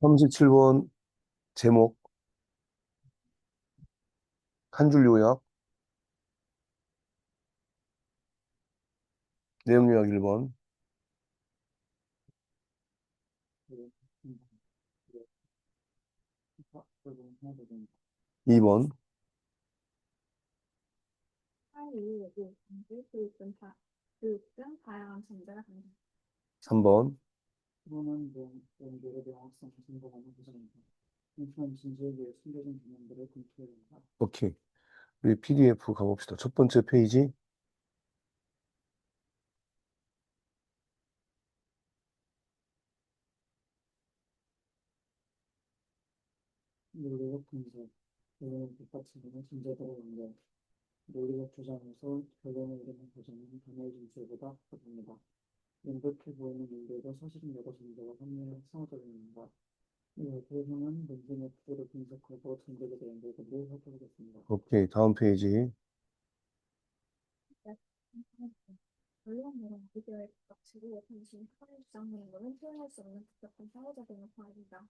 37번 제목 한 줄 요약 내용 요약 1번 2번 사이 그 경제 교육은 다 교육 등 다양한 존재가 됩니다. 3번 프로는 연구에 대한 학생 진보하는 구성입니다. 인천 진지에 대해 숨겨진 개념들을 검토해낸다. 오케이 우리 PDF 가봅시다 첫 번째 페이지 논리적 분석, 결론을 뒷받침하는 진저들의 연결, 논리적 주장에서 결론을 이루는 과정은 단어의 진술보다 크답니다. 명백해 보이는 논리가 사실인가가 존재가 합리적 상호작용입니다. 이 옆에서는 논쟁의 구조를 분석하고 전제에 대한 내용을 살펴보겠습니다. 오케이 다음 페이지 결론으로 비교의 가치로 단순히 하나의 주장만으로는 표현할 수 없는 복잡한 포함합니다.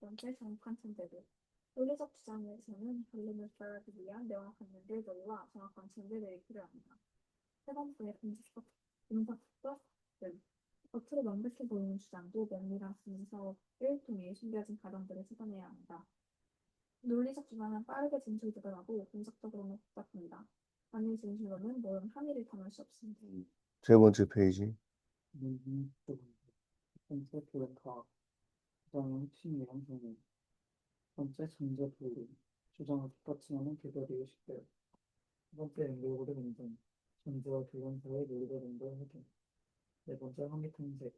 두 번째, 정확한 전제들. 논리적 주장에서는 결론을 기하기 위한 명확한 연결 논리와 정확한 전제들이 필요합니다. 세 번째, 분석적, 분석적 등. 겉으로 명백해 보이는 주장도 면밀한 분석을 통해 숨겨진 가정들을 찾아내야 합니다. 논리적 주장은 빠르게 진술되더라도 분석적으로는 복잡합니다. 단일 진술로는 모든 함의를 담을 수 없습니다. 세 번째 페이지 표현 과학, 주장의 핵심 내용 정리, 첫 번째 전제 분리, 주장을 뒷받침하는 개별 의식들, 첫 번째 연결고리 논쟁, 전제와 결론 사이의 논리적 연결 확인, 네 번째 환기 탐색,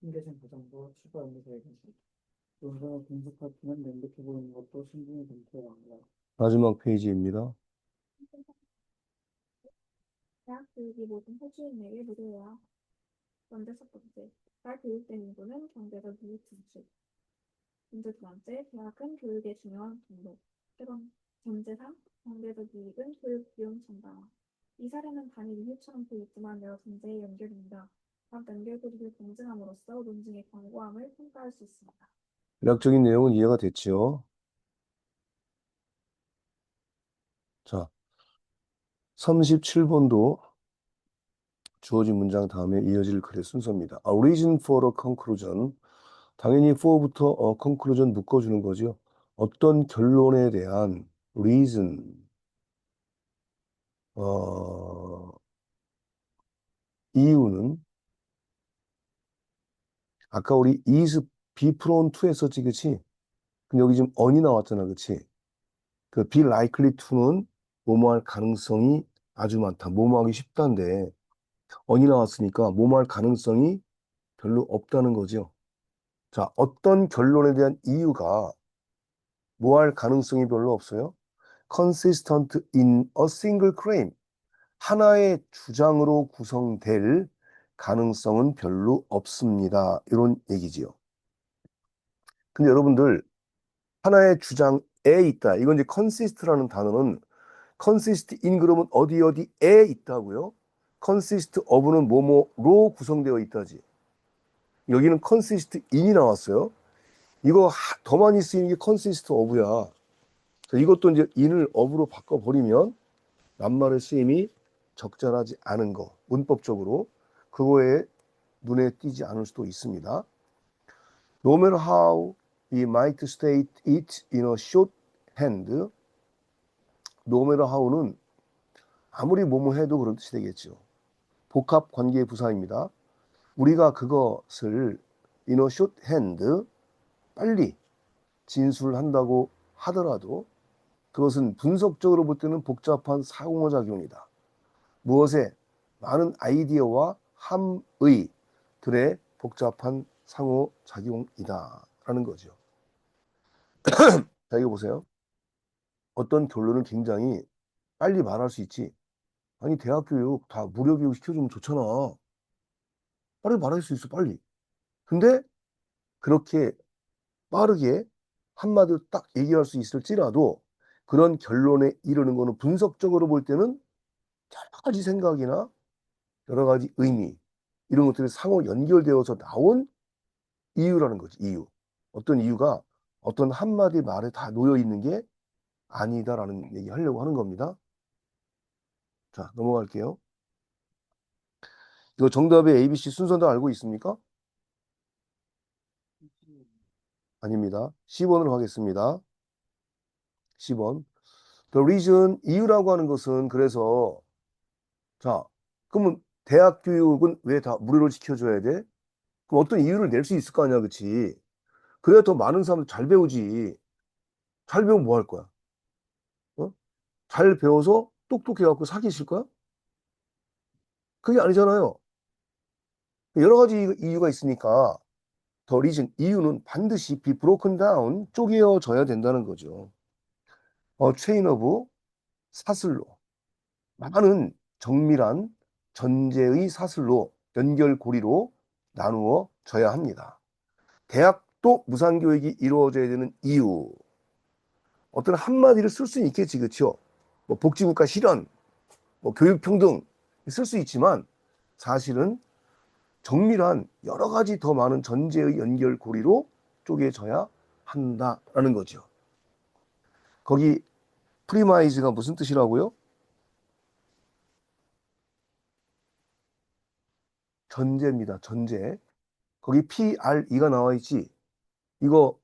숨겨진 과정과 추가 논쟁을 분석할 때는 명백해 보이는 것도 신중히 검토해야 합니다. 마지막 페이지입니다 대학 교육이 모든 호주인에게 무료해야 먼저 첫 번째, 잘 교육된 인구는 경제적 이익 진출. 문제 두 번째, 대학은 교육의 중요한 통로. 세 번, 전제상, 경제적 이익은 교육 비용 전담화. 이 사례는 단일 이유처럼 보이지만 여러 전제의 연결입니 다. 각 연결고리를 검증함으로써 논증의 광고함을 평가할 수 있습니다. 대략적인 내용은 이해가 됐지요 자 37번도 주어진 문장 다음에 이어질 글의 순서입니다 A reason for a conclusion 당연히 for부터 a conclusion 묶어주는 거죠 어떤 결론에 대한 reason 어, 이유는 아까 우리 be prone to 했었지 그치? 근데 여기 지금 on이 나왔잖아 그치? 그 be likely to는 뭐뭐 할 가능성이 아주 많다 뭐뭐 하기 쉽다인데 on이 나왔으니까 뭐뭐 할 가능성이 별로 없다는 거죠 자 어떤 결론에 대한 이유가 뭐 할 가능성이 별로 없어요? consistent in a single claim 하나의 주장으로 구성될 가능성은 별로 없습니다. 이런 얘기지요. 근데 여러분들 하나의 주장에 있다. 이건 이제 consist라는 단어는 consist in 그러면 어디 어디에 있다고요? consist of는 뭐뭐로 구성되어 있다지. 여기는 consist in이 나왔어요. 이거 하- 더 많이 쓰이는 게 consist of야. 자, 이것도 이제 in을 of로 바꿔버리면 낱말의 쓰임이 적절하지 않은 거, 문법적으로 그거에 눈에 띄지 않을 수도 있습니다. No matter how we might state it in a shorthand, no matter how는 아무리 뭐뭐 해도 그런 뜻이 되겠죠. 복합 관계의 부사입니다. 우리가 그것을 in a shorthand 빨리 진술한다고 하더라도 그것은 분석적으로 볼 때는 복잡한 상호작용이다. 무엇에 많은 아이디어와 함의 들의 복잡한 상호 작용이다. 라는 거죠. 자, 이거 보세요. 어떤 결론을 굉장히 빨리 말할 수 있지. 아니, 대학 교육 다 무료 교육 시켜주면 좋잖아. 빨리 말할 수 있어, 빨리. 근데 그렇게 빠르게 한마디로 딱 얘기할 수 있을지라도 그런 결론에 이르는 거는 분석적으로 볼 때는 여러 가지 생각이나 여러 가지 의미 이런 것들이 상호 연결되어서 나온 이유라는 거지 이유 어떤 이유가 어떤 한마디 말에 다 놓여 있는 게 아니다라는 얘기 하려고 하는 겁니다. 자, 넘어갈게요. 이거 정답의 ABC 순서도 알고 있습니까? 아닙니다. 10번으로 하겠습니다. 10번. The reason, 이유라고 하는 것은 그래서 자, 그러면 대학 교육은 왜 다 무료로 시켜줘야 돼? 그럼 어떤 이유를 낼 수 있을 거 아니야, 그치? 그래야 더 많은 사람들 잘 배우지. 잘 배우면 뭐 할 거야? 어? 잘 배워서 똑똑해갖고 사기실 거야? 그게 아니잖아요. 여러 가지 이유가 있으니까 더 리즌 이유는 반드시 be broken down 쪼개어져야 된다는 거죠. 어 체인 오브 사슬로 많은 정밀한 전제의 사슬로 연결고리로 나누어 져야 합니다. 대학도 무상교육이 이루어져야 되는 이유 어떤 한마디를 쓸 수는 있겠지 그렇죠? 뭐 복지국가 실현, 뭐 교육평등 쓸 수 있지만 사실은 정밀한 여러 가지 더 많은 전제의 연결고리로 쪼개져야 한다라는 거죠. 거기 프리마이즈가 무슨 뜻이라고요? 전제입니다. 전제. 거기 PRE가 나와 있지. 이거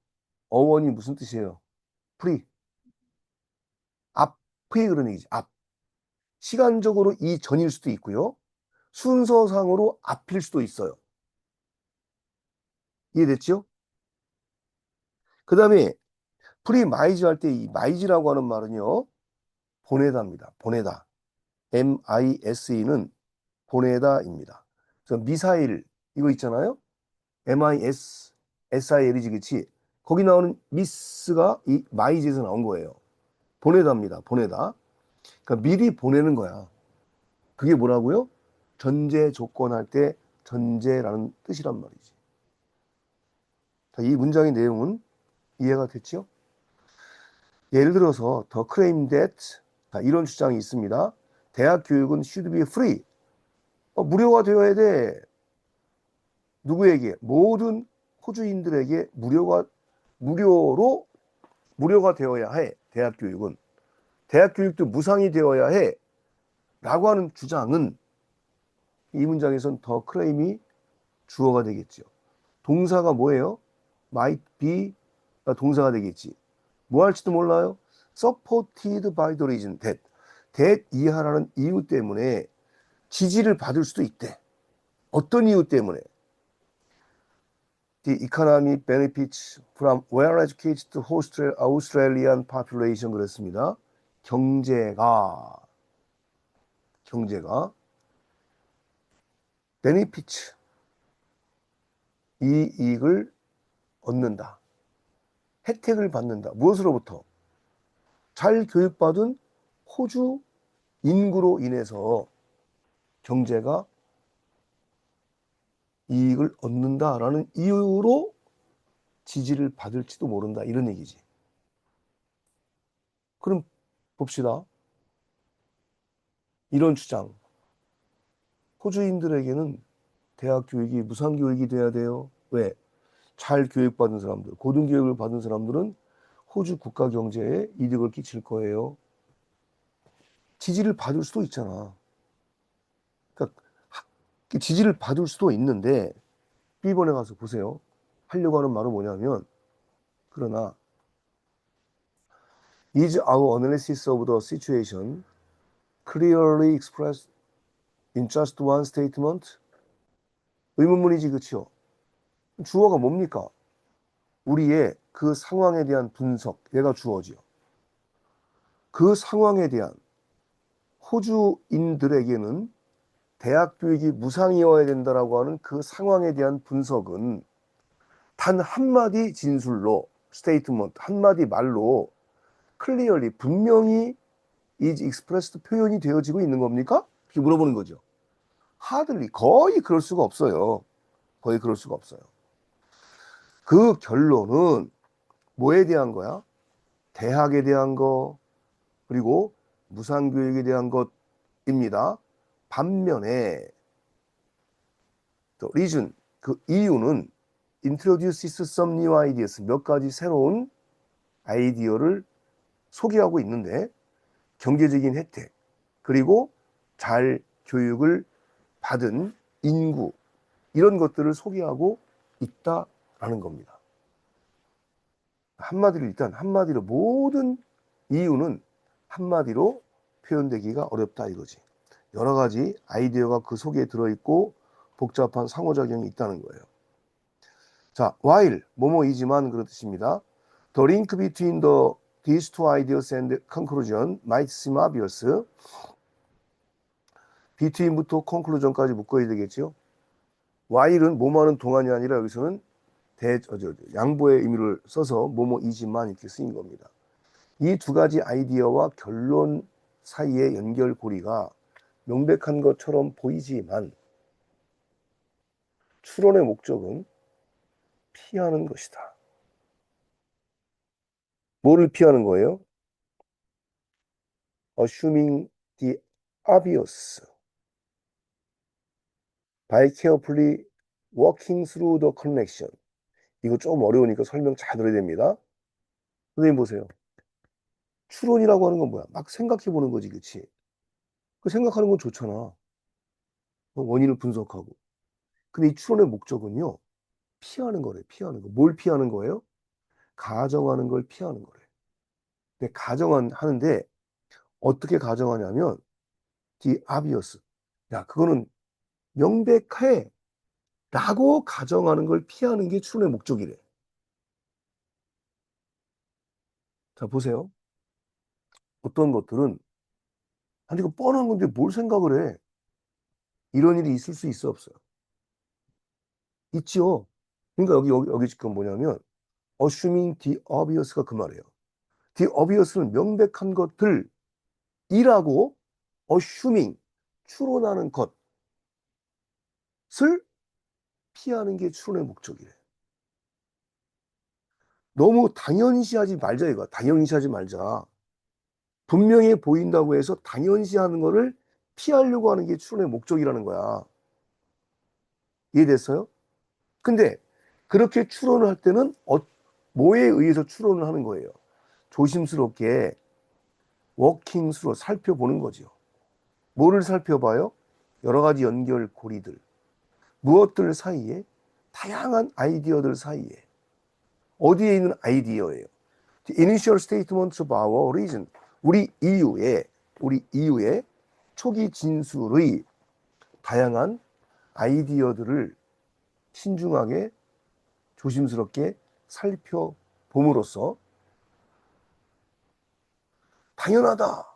어원이 무슨 뜻이에요? 프리. 앞이 그런 얘기지. 앞. 시간적으로 이 전일 수도 있고요. 순서상으로 앞일 수도 있어요. 이해됐죠? 그 다음에 프리 마이즈 할 때 이 마이즈라고 하는 말은요. 보내다입니다. 보내다. M-I-S-E는 보내다입니다. 그래서 미사일 이거 있잖아요. M-I-S, S-I-L이지 그치? 거기 나오는 미스가 이 마이즈에서 나온 거예요. 보내다입니다. 보내다. 그러니까 미리 보내는 거야. 그게 뭐라고요? 전제 조건 할 때 전제라는 뜻이란 말이지. 자, 이 문장의 내용은 이해가 됐죠? 예를 들어서 the claim that 자, 이런 주장이 있습니다. 대학 교육은 should be free. 어, 무료가 되어야 돼. 누구에게? 모든 호주인들에게 무료가 무료로 무료가 되어야 해. 대학 교육은 대학 교육도 무상이 되어야 해. 라고 하는 주장은 이 문장에선 더 클레임이 주어가 되겠죠. 동사가 뭐예요? might be가 동사가 되겠지. 뭐 할지도 몰라요? supported by the reason that. that 이하라는 이유 때문에 지지를 받을 수도 있대. 어떤 이유 때문에? The economy benefits from well-educated Australian population 그랬습니다. 경제가 경제가 benefits 이 이익을 얻는다. 혜택을 받는다. 무엇으로부터? 잘 교육받은 호주 인구로 인해서 경제가 이익을 얻는다라는 이유로 지지를 받을지도 모른다. 이런 얘기지. 그럼 봅시다. 이런 주장. 호주인들에게는 대학 교육이 무상 교육이 돼야 돼요. 왜? 잘 교육받은 사람들, 고등교육을 받은 사람들은 호주 국가 경제에 이득을 끼칠 거예요. 지지를 받을 수도 있잖아. 지지를 받을 수도 있는데 B번에 가서 보세요. 하려고 하는 말은 뭐냐면 그러나 is our analysis of the situation clearly expressed in just one statement? 의문문이지 그치요? 주어가 뭡니까? 우리의 그 상황에 대한 분석, 얘가 주어지요. 그 상황에 대한 호주인들에게는 대학 교육이 무상이어야 된다라고 하는 그 상황에 대한 분석은 단 한마디 진술로, 스테이트먼트, 한마디 말로 클리어리, 분명히 is expressed 표현이 되어지고 있는 겁니까? 이렇게 물어보는 거죠. 하들리, 거의 그럴 수가 없어요. 거의 그럴 수가 없어요. 그 결론은 뭐에 대한 거야? 대학에 대한 거, 그리고 무상교육에 대한 것입니다. 반면에, 또 리즌, 그 이유는 introduces some new ideas. 몇 가지 새로운 아이디어를 소개하고 있는데 경제적인 혜택 그리고 잘 교육을 받은 인구 이런 것들을 소개하고 있다라는 겁니다. 한마디로 일단 한마디로 모든 이유는 한마디로 표현되기가 어렵다 이거지. 여러 가지 아이디어가 그 속에 들어있고 복잡한 상호작용이 있다는 거예요. 자, while 뭐뭐이지만 그런 뜻입니다. The link between the these two ideas and conclusion might seem obvious. between부터 conclusion까지 묶어야 되겠죠. while은 뭐뭐하는 동안이 아니라 여기서는 대, 저, 저, 양보의 의미를 써서 뭐뭐이지만 이렇게 쓰인 겁니다. 이 두 가지 아이디어와 결론 사이의 연결고리가 명백한 것처럼 보이지만 추론의 목적은 피하는 것이다. 뭐를 피하는 거예요? Assuming the obvious by carefully walking through the connection. 이거 좀 어려우니까 설명 잘 들어야 됩니다. 선생님 보세요. 추론이라고 하는 건 뭐야? 막 생각해 보는 거지, 그치? 그 생각하는 건 좋잖아. 어, 원인을 분석하고. 근데 이 추론의 목적은요, 피하는 거래, 피하는 거. 뭘 피하는 거예요? 가정하는 걸 피하는 거래. 근데 가정한, 하는데, 어떻게 가정하냐면, the obvious. 야, 그거는 명백해. 라고 가정하는 걸 피하는 게 추론의 목적이래. 자, 보세요. 어떤 것들은, 아니, 이거 뻔한 건데 뭘 생각을 해? 이런 일이 있을 수 있어, 없어요? 있죠. 그러니까 여기, 여기, 여기 지금 뭐냐면, assuming the obvious가 그 말이에요. the obvious는 명백한 것들 이라고 assuming, 추론하는 것을 피하는 게 추론의 목적이래. 너무 당연시하지 말자, 이거. 당연시하지 말자. 분명해 보인다고 해서 당연시하는 거를 피하려고 하는 게 추론의 목적이라는 거야. 이해됐어요? 근데 그렇게 추론을 할 때는 어, 뭐에 의해서 추론을 하는 거예요? 조심스럽게 워킹스로 살펴보는 거죠. 뭐를 살펴봐요? 여러 가지 연결 고리들. 무엇들 사이에? 다양한 아이디어들 사이에. 어디에 있는 아이디어예요? The initial reason. 우리 이유의, 우리 이유의 초기 진술의 다양한 아이디어들을 신중하게 조심스럽게 살펴봄으로써 당연하다.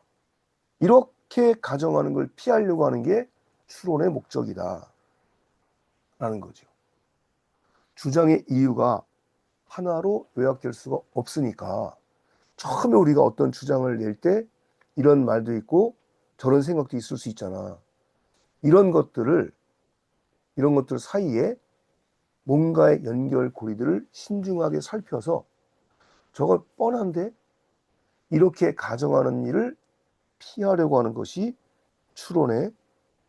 이렇게 가정하는 걸 피하려고 하는 게 추론의 목적이다. 라는 거죠. 주장의 이유가 하나로 요약될 수가 없으니까 처음에 우리가 어떤 주장을 낼 때 이런 말도 있고 저런 생각도 있을 수 있잖아. 이런 것들을 이런 것들 사이에 뭔가의 연결 고리들을 신중하게 살펴서 저거 뻔한데 이렇게 가정하는 일을 피하려고 하는 것이 추론의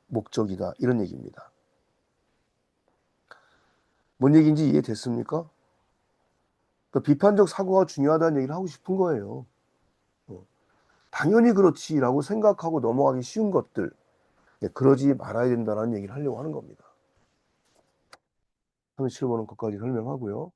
목적이다. 이런 얘기입니다. 뭔 얘기인지 이해됐습니까? 그러니까 비판적 사고가 중요하다는 얘기를 하고 싶은 거예요. 어. 당연히 그렇지라고 생각하고 넘어가기 쉬운 것들, 네, 그러지 말아야 된다는 얘기를 하려고 하는 겁니다. 37번은 것까지 설명하고요.